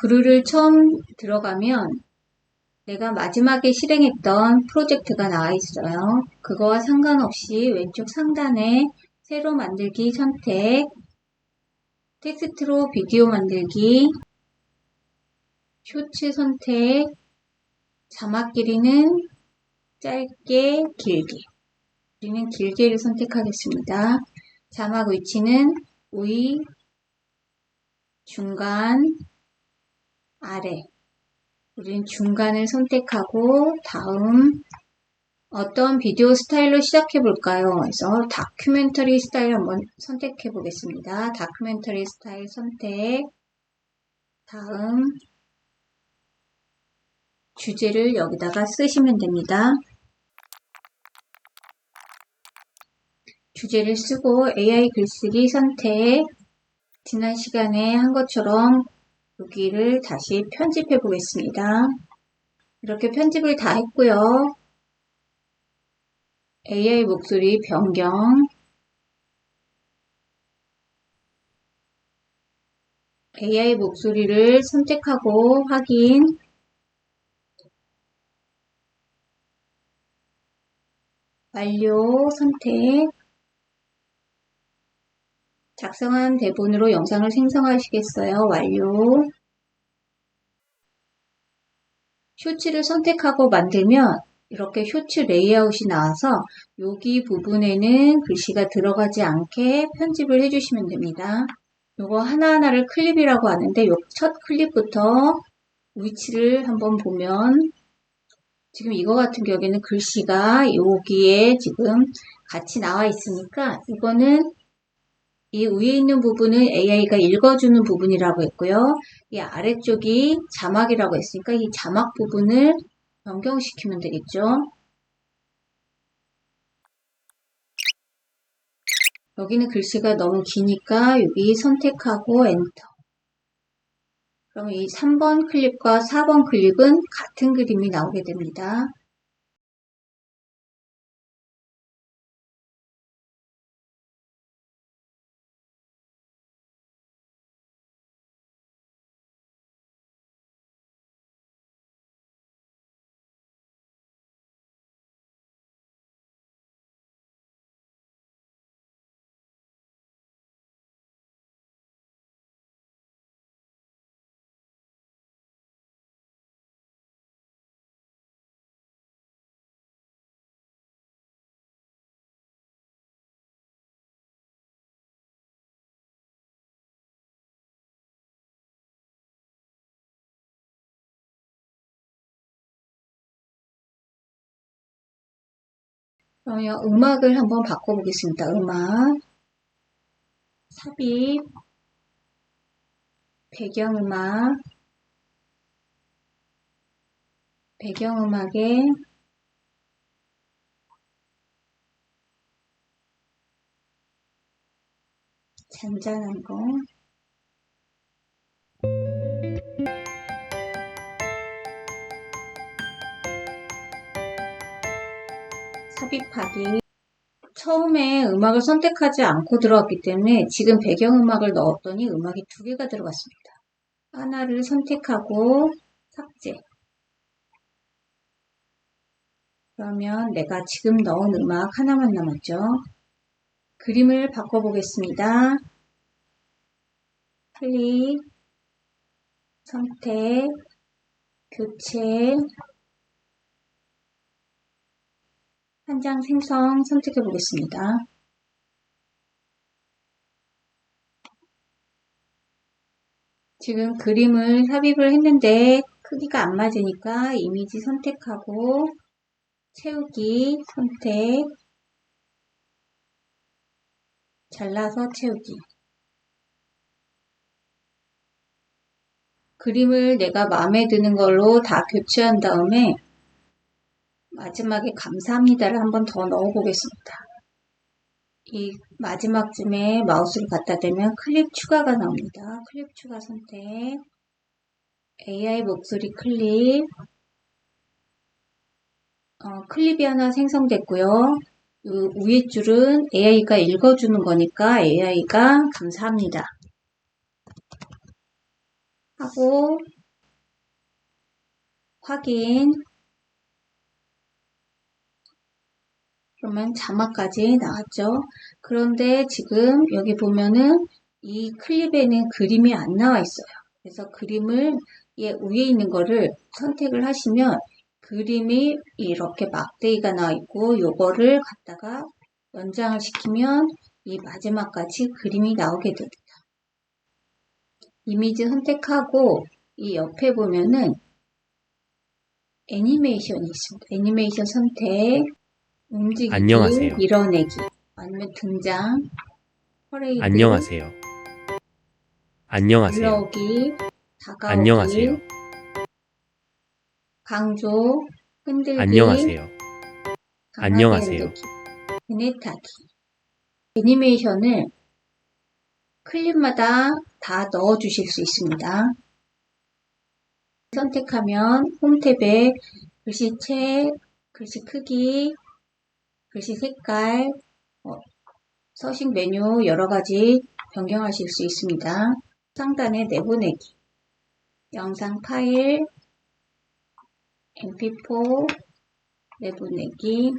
브루를 처음 들어가면 내가 마지막에 실행했던 프로젝트가 나와 있어요. 그거와 상관없이 왼쪽 상단에 새로 만들기 선택, 텍스트로 비디오 만들기, 쇼츠 선택, 자막 길이는 짧게, 길게. 우리는 길게를 선택하겠습니다. 자막 위치는 위, 중간, 아래. 우리는 중간을 선택하고 다음 어떤 비디오 스타일로 시작해 볼까요? 그래서 다큐멘터리 스타일 한번 선택해 보겠습니다. 다큐멘터리 스타일 선택 다음 주제를 여기다가 쓰시면 됩니다. 주제를 쓰고 AI 글쓰기 선택 지난 시간에 한 것처럼 여기를 다시 편집해 보겠습니다. 이렇게 편집을 다 했고요. AI 목소리 변경 AI 목소리를 선택하고 확인 완료 선택 작성한 대본으로 영상을 생성하시겠어요? 완료 쇼츠를 선택하고 만들면 이렇게 쇼츠 레이아웃이 나와서 여기 부분에는 글씨가 들어가지 않게 편집을 해주시면 됩니다. 요거 하나하나를 클립이라고 하는데 요첫 클립부터 위치를 한번 보면 지금 이거 같은 경우에는 글씨가 여기에 지금 같이 나와 있으니까 이거는 이 위에 있는 부분은 AI가 읽어주는 부분이라고 했고요. 이 아래쪽이 자막이라고 했으니까 이 자막 부분을 변경시키면 되겠죠. 여기는 글씨가 너무 기니까 여기 선택하고 엔터. 그럼 이 3번 클립과 4번 클립은 같은 그림이 나오게 됩니다. 그러면 음악을 한번 바꿔보겠습니다. 음악. 삽입. 배경음악. 배경음악에 잔잔한 거 삽입하기 처음에 음악을 선택하지 않고 들어왔기 때문에 지금 배경음악을 넣었더니 음악이 두 개가 들어갔습니다. 하나를 선택하고 삭제 그러면 내가 지금 넣은 음악 하나만 남았죠. 그림을 바꿔보겠습니다. 클릭, 선택, 교체, 한장 생성 선택해 보겠습니다. 지금 그림을 삽입을 했는데 크기가 안 맞으니까 이미지 선택하고 채우기 선택 잘라서 채우기 그림을 내가 마음에 드는 걸로 다 교체한 다음에 마지막에 감사합니다를 한 번 더 넣어 보겠습니다. 이 마지막 쯤에 마우스를 갖다 대면 클립 추가가 나옵니다. 클립 추가 선택 AI 목소리 클립 어, 클립이 하나 생성됐고요. 위에 줄은 AI가 읽어주는 거니까 AI가 감사합니다. 하고 확인 그러면 자막까지 나왔죠. 그런데 지금 여기 보면은 이 클립에는 그림이 안 나와 있어요. 그래서 그림을 얘 위에 있는 거를 선택을 하시면 그림이 이렇게 막대기가 나와 있고 요거를 갖다가 연장을 시키면 이 마지막까지 그림이 나오게 됩니다. 이미지 선택하고 이 옆에 보면은 애니메이션이 있습니다. 애니메이션 선택, 움직이기, 안녕하세요. 밀어내기, 아니면 등장, 퍼레이드, 안녕하세요. 안녕하세요. 불러오기, 다가오기, 안녕하세요. 강조, 흔들기, 안녕하세요. 강하게 안녕하세요. 흔들기, 그네타기. 애니메이션을 클립마다 다 넣어 주실 수 있습니다. 선택하면 홈 탭에 글씨체, 글씨 크기, 글씨 색깔, 어, 서식 메뉴 여러 가지 변경하실 수 있습니다. 상단에 내보내기, 영상 파일, mp4 내보내기,